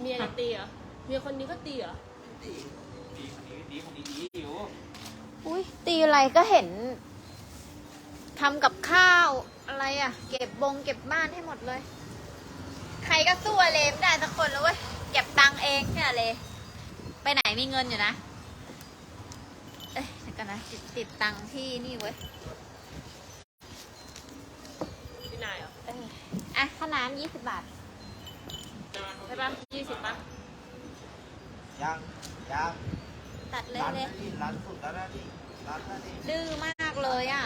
เมียจะตีเหรอเมียคนนี้ก็ตีเหรอดีดีคนนี้ดีคนนี้ดีอยู่อุ้ยตีอะไรก็เห็นทำกับข้าวอะไรอะ่ะ เก็บบงเก็บบ้านให้หมดเลย ใครก็สู้อเลมได้สักคนแล้วเว้ยเก็บตังค์เองแค่เลย ไปไหนมีเงินอยู่นะ เอ้ยเดี๋ยวกันนะติดติดตังค์ที่นี่เว้ยพี่นายเหรอเอออะค่าน้ำยี่สิบบาท ใช่ปะยี่สิบปะยังยังตัดเลยร้านเลยนั้นนี่ร้านสุดแล้วนะนี่ร้านนั้นนี่ดื้อมากเลยอะ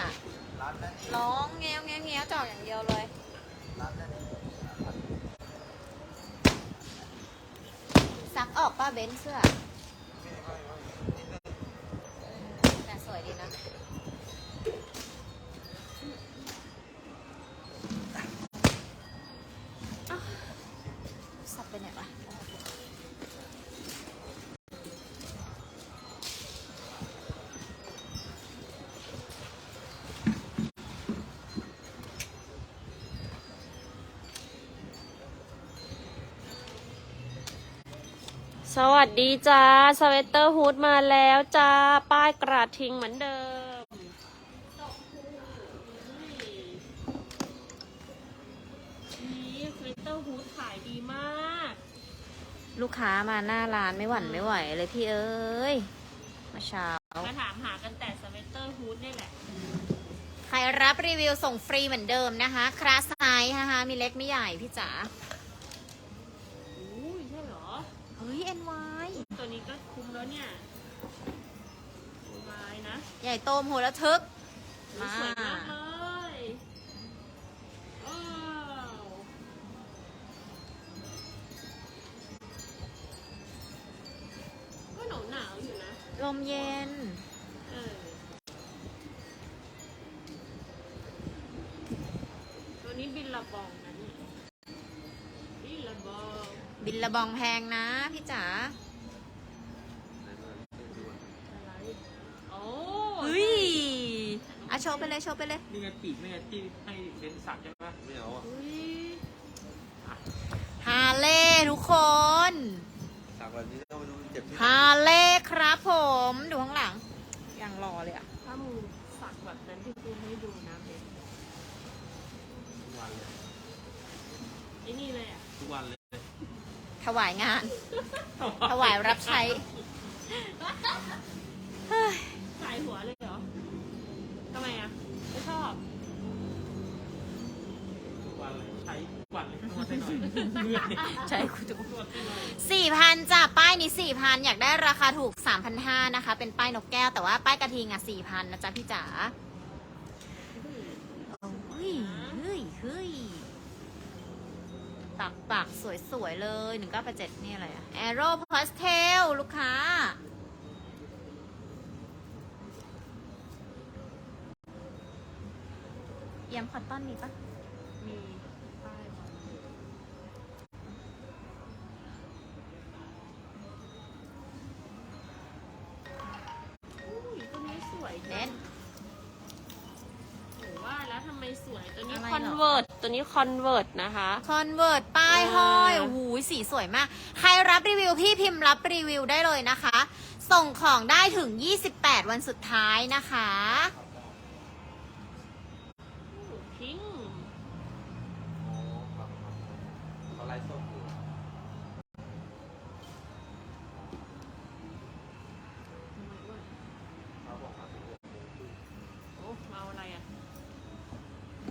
ร้านนั้นนี่ร้องแงวแงวแงวจอกอย่างเดียวเลย ร้านนั้นนี่ซักออกป้าเบนซ์เสื้อ สวัสดีจ้าสเวตเตอร์ฮูดมาแล้วจ้า ป้ายกระทิงเหมือนเดิม นี่สเวตเตอร์ฮูดขายดีมาก ลูกค้ามาหน้าร้านไม่หวั่นไม่ไหวเลยพี่เอ้ยมาเช้า มาถามหากันแต่สเวตเตอร์ฮูดนี่แหละ ใครรับรีวิวส่งฟรีเหมือนเดิมนะคะคลาสไซส์นะคะมีเล็กไม่ใหญ่พี่จ๋า ใหญ่โตมโหระทึก มาสวยมากเลยว้าวก็หนาวหนาวๆอยู่นะ ลมเย็น เออ ตัวนี้บินละบองนะเนี่ยบินละบอง บินระบองแพงนะพี่จ๋า อะไรโอ้ เฮ้ยอะ โชว์ไปเลยโชว์ไปเลยนี่ไงปีกนี่ไงที่ให้เบนสักใช่ไหมไม่เอาอะอุ้ยฮาเล่ทุกคนสักแบบนี้ต้องไปดูเจ็บที่ฮาเล่ครับผม ดูข้างหลังยังรอเลยอะถ้ามึงสักแบบนั้นที่กูให้ดูนะเบนทุกวันเลยไอ้นี่เลยอะทุกวันเลยถวายงาน ถวายรับใช้ เฮ้ย สายหัวเลยเหรอทำ ไมอะ ไม่ชอบ ทุกวันเลยใช้ทุกวันเลยนวดให้หน่อยเมื่อยใช่คุณทุกนวดให้หน่อยสี่พันจ้ะป้ายนี้สี่พันอยากได้ราคาถูกสามพันห้านะคะ เป็นป้ายนกแก้วแต่ว่าป้ายกระทิงอะสี่พันนะจ๊ะพี่จ๋าเฮ้ยเฮ้ยเฮ้ยปักปักสวยๆเลยหนึ่งเก้าแปดเจ็ดนี่อะไรอะแอโร่พาสเทลลูกค้า เอี่ ยมคอตตอนมีปะมีป้ายบอกอุ้ยตัวนี้สวยจัเน้งนโอ้ว่าแล้วทำไมสวย ตัวนี้อะไรคเหรอ อนเวิร์ตตัวนี้คอนเวิร์ตนะคะ คอนเวิร์ตป้ายห้อยเออ โอ้โหสีสวยมาก ใครรับรีวิวพี่พิมพ์รับรีวิวได้เลยนะคะ ส่งของได้ถึง 28 วันสุดท้ายนะคะ พิงค์ โอ้ครับเขาไล่ส้มอยู่เขาบอกว่าเป็นเรื่องของผู้ โอ้เอาอะไรอะ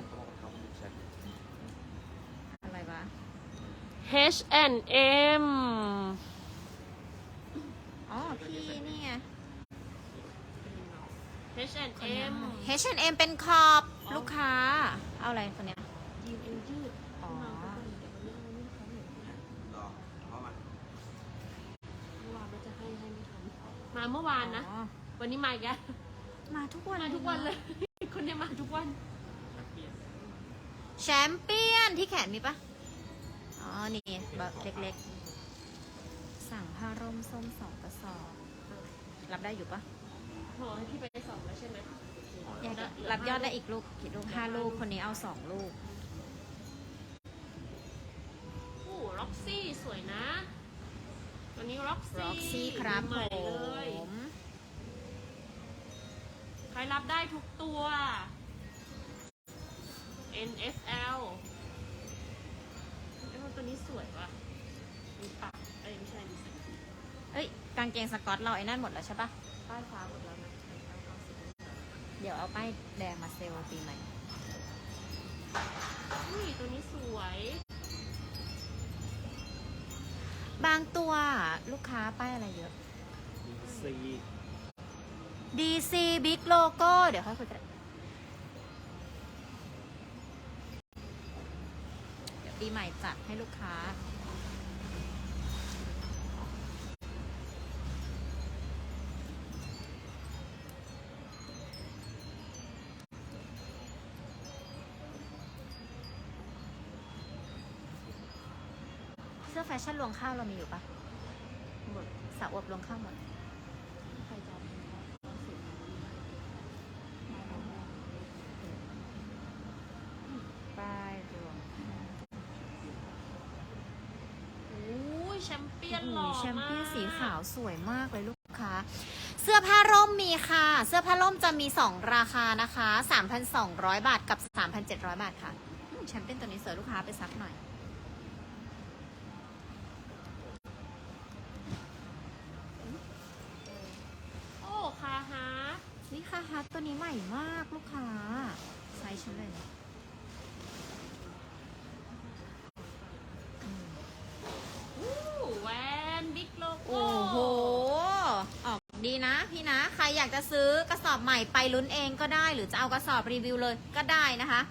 เขาบอกว่าเขาไม่ใช่ อะไรวะ H&M อ๋อพี่นี่ไง H&M H&M เป็นขอบอ๋อลูกค้า เอาอะไรคนเนี้ยยีนเอวยืดอ๋อมาเดี๋ยววันนี้เอานี่เขาเห็นรอเพราะมันเมื่อวานก็จะให้ให้ไม่ทันมาเมื่อวานนะอ๋อวันนี้มาอีกแล้วมาทุกวันมาทุกวันเลย คนเนี้ยมาทุกวันเปลี่ยนแชมเปี้ยนที่แขนมีปะ อ๋อ นี่แบบเล็กๆ สั่งผ้าร่มส้มสองกระสอบ รับได้อยู่ปะโทรให้พี่ไปสองแล้วใช่ไหมอยากรับยอดได้อีกลูกกี่ลูกห้าลูก คนนี้เอาสองลูกโอ้ล็อกซี่สวยนะ ตัวนี้ Roxy Roxy ครับใหผม่เลยมใครรับได้ทุกตัว NFL เอ้ยตั วนี้สวยว่ะมีปักเอ้ยไม่ใช่ดิสิเอ้ยกางเกงสกอตเราไอ้นั่นหมดแล้วใช่ปะป้ายฟ้าหมดแล้วนะใครเอาเข้าสิเดี๋ยวเอาป้ายแดงมาเซลล์ปีใหม่อุ้ยตัวนี้สวย บางตัวลูกค้าป้ายอะไรเยอะซี DC Big Logo เดี๋ยวค่อยคุยกัน ปีใหม่จัดให้ลูกค้า เสื้อแฟชั่นรวงข้าวเรามีอยู่ปะหมดสาวอวบรวงข้าวหมด ใครจะเอาสี ป้ายรวง อู้ยแชมเปี้ยนห โอ้ ล่อ โหแชมเปี้ยนากสีขาวสวยมากเลยลูกค้า เสื้อผ้าร่มมีค่ะ เสื้อผ้าร่มจะมี 2 ราคานะคะ 3,200 บาทกับ 3,700 บาทค่ะอืมแชมเปี้ยนตัวนี้สวยลูกค้าไปซักหน่อยโอ้คาฮาร์ทนี่ค่ะฮัทตัวนี้ใหม่มากลูกค้าไซส์ฉันเลยนะอืมอู้แวนบิ๊ก โอ้โห ออกดีนะพี่นะ ใครอยากจะซื้อกระสอบใหม่ไปลุ้นเองก็ได้ หรือจะเอากระสอบรีวิวเลยก็ได้นะคะ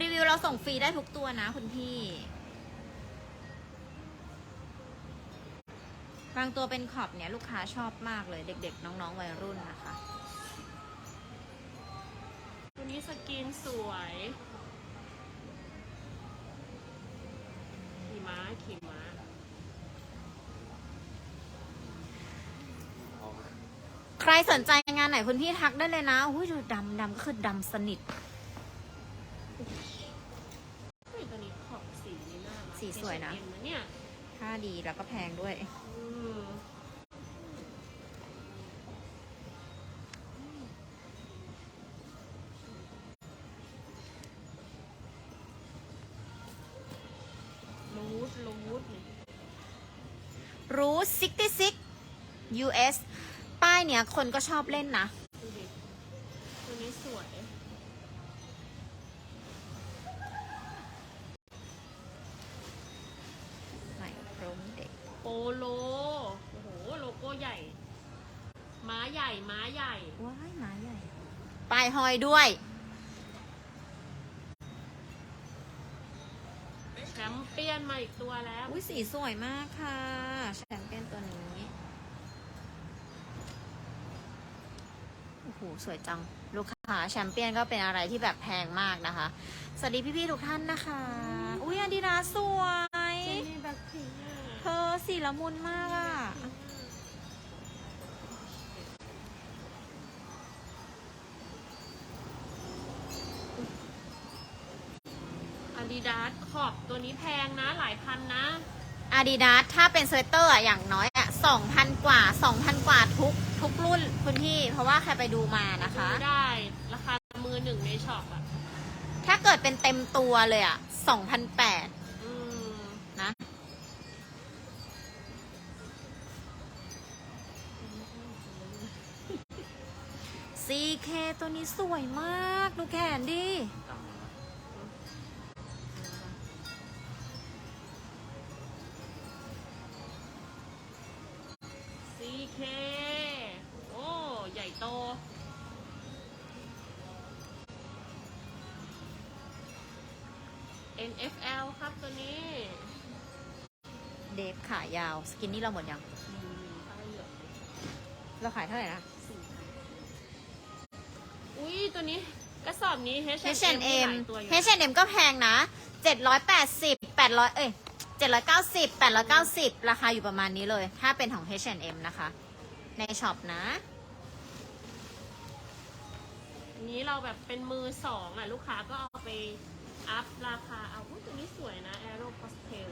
รีวิวเราส่งฟรีได้ทุกตัวนะคุณพี่ บางตัวเป็นขอบเนี่ยลูกค้าชอบมากเลยเด็กๆ น้องๆ วัยรุ่นนะคะตัวนี้สกินสวยขี่ม้าขี่ม้า ใครสนใจงานไหนคุณพี่ทักได้เลยนะอุ้ยดูดำดำก็คือดำสนิท เฮ้ยตัวนี้ขอบสีนี่น่ารักสีสวยนะเอ็มนะเนี่ยค่าดีแล้วก็แพงด้วย อืมรูทรูทเนี่ยรู้66 US ป้ายเนี้ยคนก็ชอบเล่นนะดูดิตัวนี้สวย ใหม่พร้อมเด็ก โปโล โอ้โห โลโก้ใหญ่ ม้าใหญ่ ม้าใหญ่ ว้ายไม้ใหญ่ ป้ายหอยด้วย แชมเปี้ยนมาอีกตัวแล้ว อุ้ยสีสวยมากค่ะแชมเปี้ยนตัวนี้ โอ้โหสวยจัง ลูกค้าแชมเปี้ยนก็เป็นอะไรที่แบบแพงมากนะคะ สวัสดีพี่ๆทุกท่านนะคะ อุ้ยอาดิดาสวยเจนี่แบ็คพิงค์อะเธอสีละมุนมากอะอาดิดาสขอบตัวนี้แพงนะหลายพันนะอาดิดาสถ้าเป็นสเวตเตอร์อะอย่างน้อยอะสองพันกว่าสองพันกว่าทุก ทุกรุ่นคุณพี่ เพราะว่าใครไปดูมานะคะดูได้ ราคามือหนึ่งในช็อปอะถ้าเกิดเป็นเต็มตัวเลยอะสองพันแปดอืมนะ CK ตัวนี้สวยมาก ดูแขนดิตั NFL ครับตัวนี้เดฟขายาว สกินนี่เราหมดยังอืมป้ายเหลืองเราขายเท่าไหร่นะ สี่พันอุ้ยตัวนี้กระสอบนี้ H&M มีห H&M ลายตัวอยู่ H&M ก็แพงนะ 780 800 เอ้ย 790 890 ราคาอยู่ประมาณนี้เลย ถ้าเป็นของ H&M นะคะ ในช็อปนะอันนี้เราแบบเป็นมือสองอะ ลูกค้าก็เอาไป อัพราคาเอาตัวนี้สวยนะ Aero คอสเทล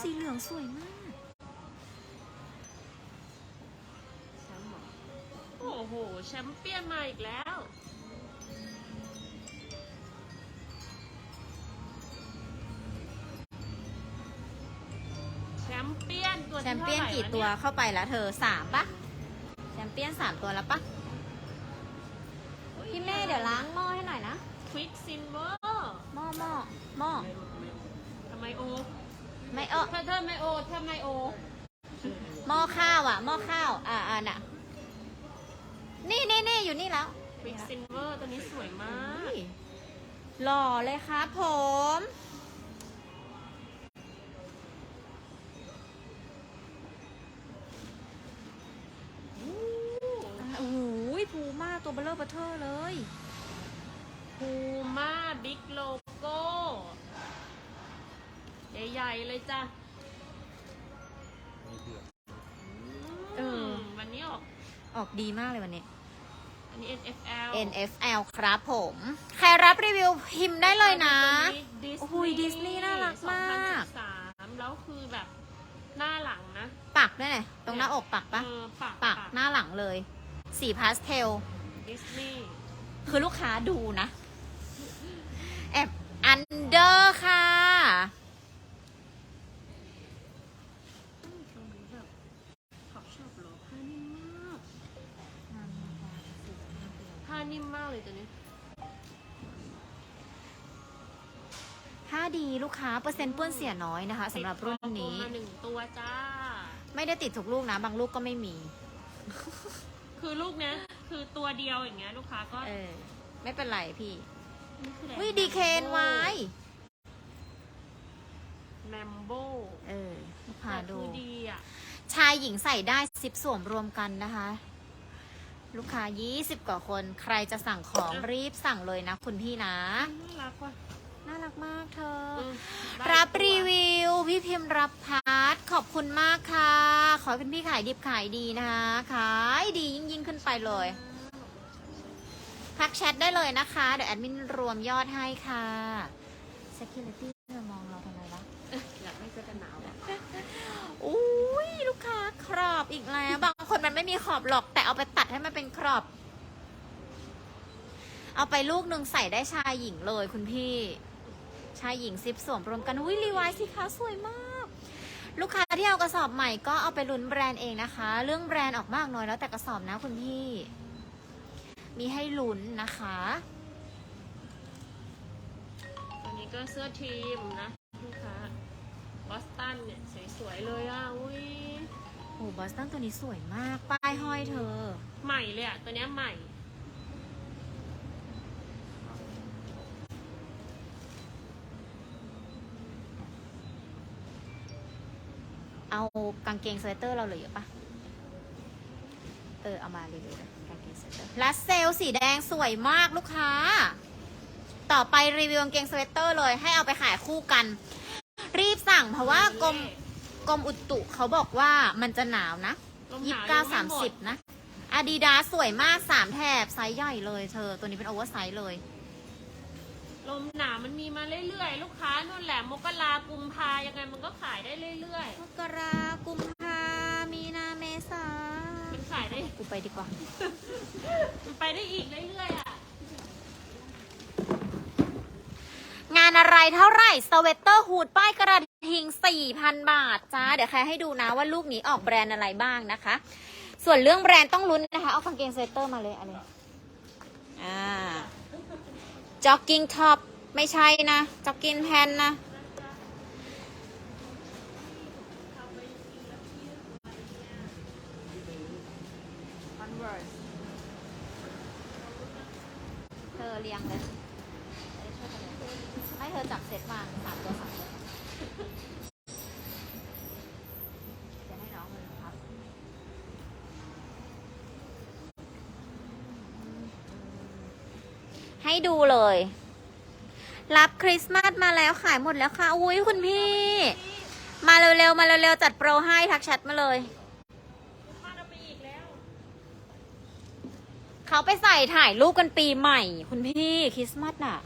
สีเหลืองสวยมากโอ้โห แชมเปี้ยนมาอีกแล้ว เท่าเปี้ยนไหร่กี่แล้วตัวเนี่ยเข้าไปแล้วเธอสามปะแชมเปี้ยนสามตัวแล้วปะพี่แม่เดี๋ยวล้างหม้อให้หน่อยนะควิกซินเวอร์หม้อหม้อหม้อทำไมโอไม่เออถ้าเธอไม่โอถ้าไม่โอหม้อข้าวอะหม้อข้าว อ่าอ่าน่ะนี่นี่นี่อยู่นี่แล้วควิกซินเวอร์ตัวนี้สวยมากอุ๊ยหล่อเลยครับผม โอ้โหภูมาตัวเบลเลอร์เบอร์เทอร์เลยพูม่าบิ๊กโลโก้ใหญ่ๆเลยจ้ะมีเผือกเออมวันนี้ออก ออกดีมากเลยวันนี้ อันนี้ NFL NFL ครับผม ใครรับรีวิวพิมพ์ได้เลยนะดิสโอ้โหดิสนีย์น่ารักมาก2013แล้วคือแบบหน้าหลังนะ ปักด้วยไงตรงหน้าอกปักปะ เออปัก ปักหน้าหลังเลย สีพาสเทล ดิสนีย์คือลูกค้าดูนะ แอบอันเดอร์ค่ะแบบขับชอบเหรอผ้านิ่มมากผ้านิ่มมากเลยตัวนี้ถ้าดีลูกค้าเปอร์เซ็นต์เปื้อนเสียน้อยนะคะสำหรับรุ่นนี้ ติดคอมาหนึ่งตัวจ้า ไม่ได้ติดทุกลูกนะ บางลูกก็ไม่มี คือลูกเนี้ยคือตัวเดียวอย่างเงี้ยลูกค้าก็เออ ไม่เป็นไรพี่นี่คืออะไรวิดีเคนไว้แมมโบเออลูกค้าแต่ดู คือดีอะชายหญิงใส่ได้สิบสวมรวมกันนะคะ ลูกค้า 20 กว่าคน ใครจะสั่งของรีบสั่งเลยนะคุณพี่นะ น่ารักว่ะ น่ารักมากเธอเออได้รับตัวรีวิว พี่พิมพ์รับพาร์ทขอบคุณมากค่ะ ขอให้คุณพี่ขายดิบขายดีนะคะขายดียิ่งยิ่งๆขึ้นไปเลยทักแชทได้เลยนะคะ เดี๋ยวแอดมินรวมยอดให้ค่ะ security มามองเราทำไมวะอยากให้เสื้อกันหนาวอะอุ้ยลูกค้าขอบอีกแล้ว บางคนมันไม่มีขอบหรอก แต่เอาไปตัดให้มันเป็นขอบ เอาไปลูกหนึ่งใส่ได้ชายหญิงเลยคุณพี่ ชายหญิงซิปสวมรวมกันอุ้ยรีไวซ์สิคะสวยมาก ลูกค้าที่เอากระสอบใหม่ก็เอาไปลุ้นแบรนด์เองนะคะ เรื่องแบรนด์ออกมากน้อยแล้วแต่กระสอบนะคุณพี่ มีให้ลุ้นนะคะตัวนี้ก็เสื้อทีมนะลูกค้าบอสตันเนี่ยสวยๆเลยอะอุ้ยโอ้บอสตันตัวนี้สวยมากป้ายห้อยเธอ ใหม่เลยอะตัวเนี้ยใหม่ เอากางเกงสเวตเตอร์เราเหลือเยอะปะเออเอามารีวิวเลยกางเกงสเวตเตอร์ลัสเซลสีแดงสวยมากลูกค้า ต่อไปรีวิวกางเกงสเวตเตอร์เลยให้เอาไปขายคู่กัน รีบสั่งเพราะว่ากรมกรมอุตุเขาบอกว่ามันจะหนาวนะลมยี่หสินวบเก้ายังสามไหดสิบนะอาดิดาสวยมากสามแถบไซส์ใหญ่เลยเธอ ตัวนี้เป็นโอเวอร์ไซส์เลย ลมหนาวมันมีมาเรื่อยๆ ลูกค้านู่นแหละมกรากุมภายังไงมันก็ขายได้เรื่อยมกรากุมภามีนาเมษาๆ มันขายได้ กูไปดีกว่า มันไปได้อีกเรื่อยๆอะ งานอะไรเท่าไหร่สเวตเตอร์ฮูดป้ายกระทิง 4,000 บาทจ้า เดี๋ยวใครให้ดูนะว่าลูกนี้ออกแบรนด์อะไรบ้างนะคะ ส่วนเรื่องแบรนด์ต้องลุ้นนะคะ เอากางเกงสเวตเตอร์มาเลยอะไรอ่า จ็อกกิ้งท็อปไม่ใช่นะจ็อกกิ้งแพนนะ เธอเรียงเลย ให้เธอจับเซตวางสามามตัวจะให้น้องมันครับ ให้ดูเลย รับคริสต์มาสมาแล้วขายหมดแล้วค่ะ อุ้ยคุณพี่ มาเร็วๆ มาเร็วๆ จัดโปรให้ทักแชทมาเลยมาเราไปอีกแล้วเขาไปใส่ถ่ายรูปกันปีใหม่ คุณพี่คริสต์มาสน่ะ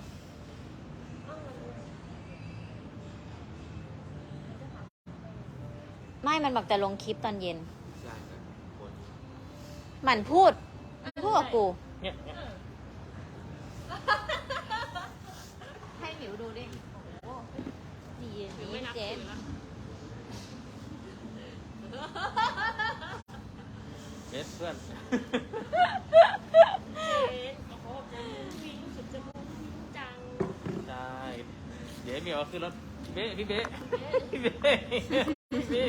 เไม่ มันบอกจะลงคลิปตอนเย็นใช่ครับคนหมันพูด มันพูดกับกู เนี่ยเนี่ยเออ ให้หมิวดูดิ โอ้โหนี่หรือไม่นับเจถืมอละเบสเพื่อนเอ็นโอ้โหจมูกวิ่งสุดจมูกวิ่งจังใช่ เดี๋ยวเหมียวขึ้นรถพี่เบ้พี่เบ้พี่เบ้พี่เบ้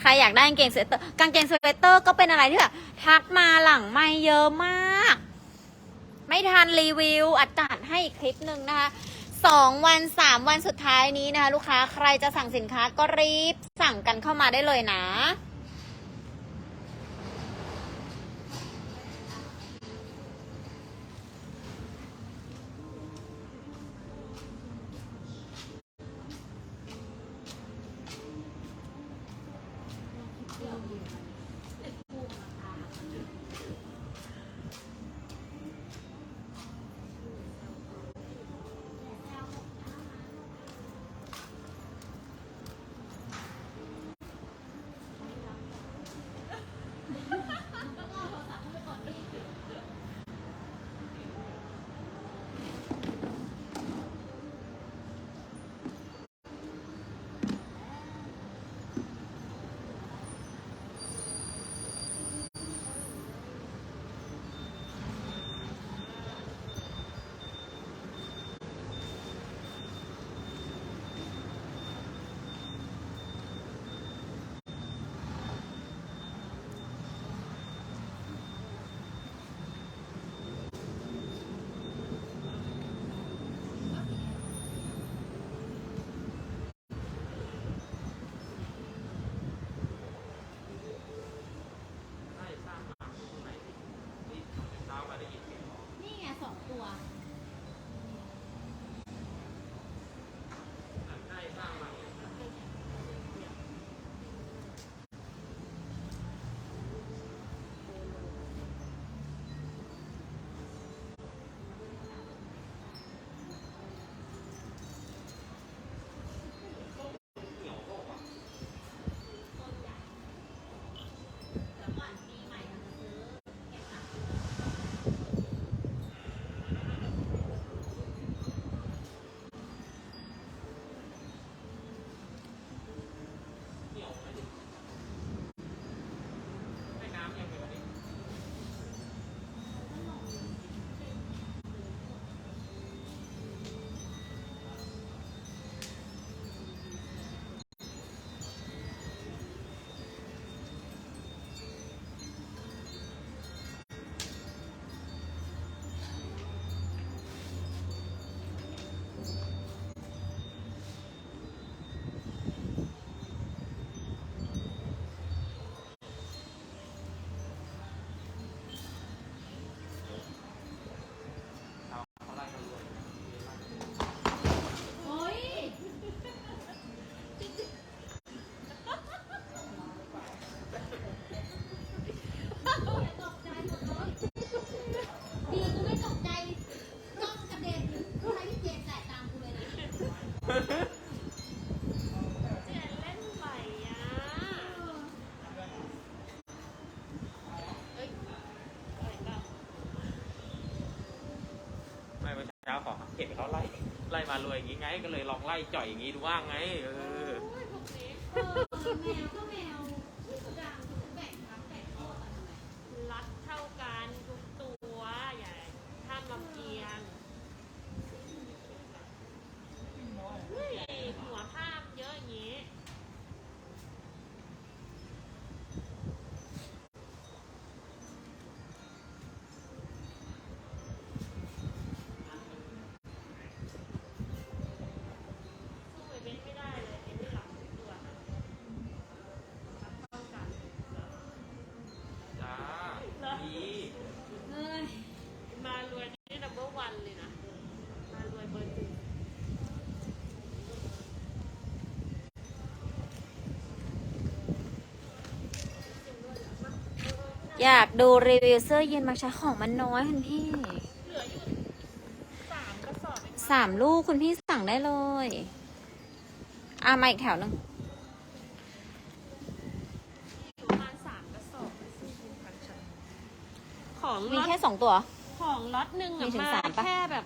ใครอยากได้กางเกงสเวตเตอร์กางเกงสเวตเตอร์ก็เป็นอะไรที่แบบทักมาหลังไม่เยอะมาก ไม่ทันรีวิวอัดจัดให้อีกคลิปหนึ่งนะคะสองวันสามวันสุดท้ายนี้นะคะ ลูกค้าใครจะสั่งสินค้าก็รีบสั่งกันเข้ามาได้เลยนะ Yeah. เห็นเขาไล่ไล่มารวยอย่างงี้ไง ก็เลยลองไล่จ่อยอย่างงี้ดูว่างไงเออ พวกนี้ เออแมวก็แมวทุกอย่างแบ่งพักแบ่งโทษกันทำไม รัดเท่ากันทุกตัวอย่าห้ามลำเอียงเฮ้ยหัวภาพเยอะอย่างนี้ สู้ไอ้เบ้นไม่ได้เลยไอ้นี่หลับทุกตัวรัดเท่ากัน จ้า เหรอ ดี เฮ้ย มารวยนี่ number one เลยนะ มารวยเบอร์หนึ่ง อยากดูรีวิวเสื้อยีนมาใช้ของมันน้อยคุณพี่เหลืออยู่สามกระสอบเองมั้งสามลูกคุณพี่สั่งได้เลยอะมาอีกแถวหนึงประมาณสามกระสอบของมีล็อตแค่สองตัว ของล็อตหนึ่งมีอะถึงมาสามปะ แค่แบบ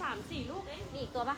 สามสี่ลูกเอง มีอีกตัวปะ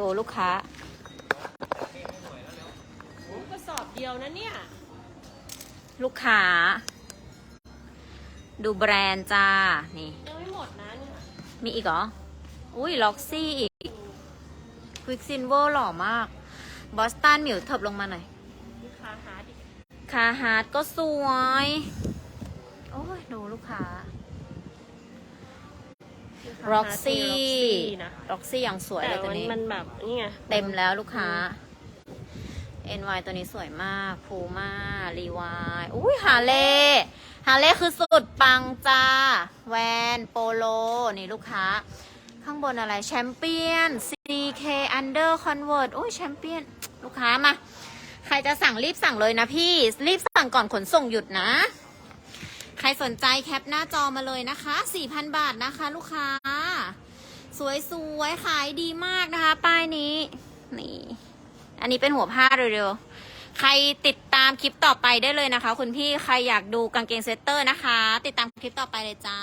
ดูลูกค้ากระสอบเดียวนะเนี่ย ลูกค้า ดูแบรนด์จ้า นี่ยังไม่หมดนะเนี่ย มีอีกเหรอ อุ้ยล็อกซี่อีกควิกซินเวอร์หล่อมาก บอสตันหมิวเถิบลงมาหน่อยลูกค้าหาดิคาฮาร์ดก็สวย โอ้ย ดูลูกค้า ร็อกซี่นะร็อกซี่อย่างสวยเลยตัวนี้ มันแบบนี่ไง เต็มแล้วลูกค้า NY ตัวนี้สวยมาก พูม่ารีวายอุ้ยฮาเล่ฮาเล่คือสุดปังจ้า แวนโปโล นี่ลูกค้า ข้างบนอะไรแชมเปี้ยน CK Under Convert โอ้ยแชมเปี้ยน ลูกค้ามา ใครจะสั่งรีบสั่งเลยนะพี่ รีบสั่งก่อนขนส่งหยุดนะ ใครสนใจแคปหน้าจอมาเลยนะคะ 4,000 บาทนะคะลูกค้า สวยๆ ขายดีมากนะคะ ป้ายนี้ นี่ อันนี้เป็นหัวผ้าเร็วๆ ใครติดตามคลิปต่อไปได้เลยนะคะ คุณพี่ ใครอยากดูกางเกงเซตเตอร์นะคะ ติดตามคลิปต่อไปเลยจ้า